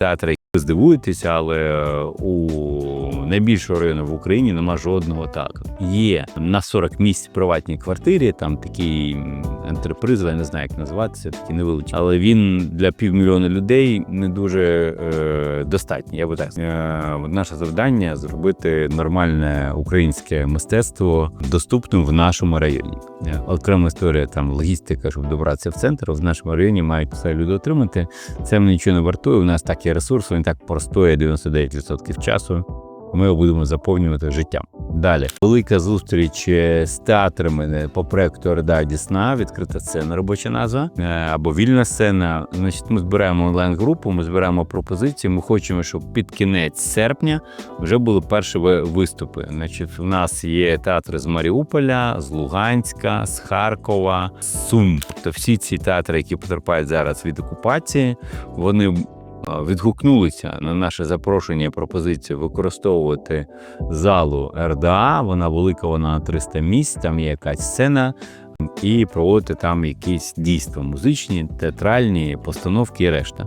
театри. Ви здивуєтеся, але е, у найбільшого району в Україні нема жодного театру. Є на 40 місць в приватній квартирі, там такий ентерприз, я не знаю, як називатися, такий невеличкий. Але він для півмільйона людей не дуже е, достатній. Я би так е, наше завдання зробити нормальне українське мистецтво доступним в нашому районі. Е, Окрема історія там логістика, щоб добратися в центр. В нашому районі мають все люди отримати. Це мені нічого не вартує. У нас так є ресурс, він так простоє 99% часу. Ми його будемо заповнювати життям. Далі велика зустріч е, з театрами е, по проекту Орда Дісна, відкрита сцена, робоча назва е, або вільна сцена. Значить, ми збираємо онлайн-групу, ми збираємо пропозиції. Ми хочемо, щоб під кінець серпня вже були перші виступи. Значить, у нас є театри з Маріуполя, з Луганська, з Харкова, з Сум. Тобто всі ці театри, які потерпають зараз від окупації, вони відгукнулися на наше запрошення і пропозицію використовувати залу РДА. Вона велика, вона на 300 місць, там є якась сцена. І проводити там якісь дійства музичні, театральні постановки і решта.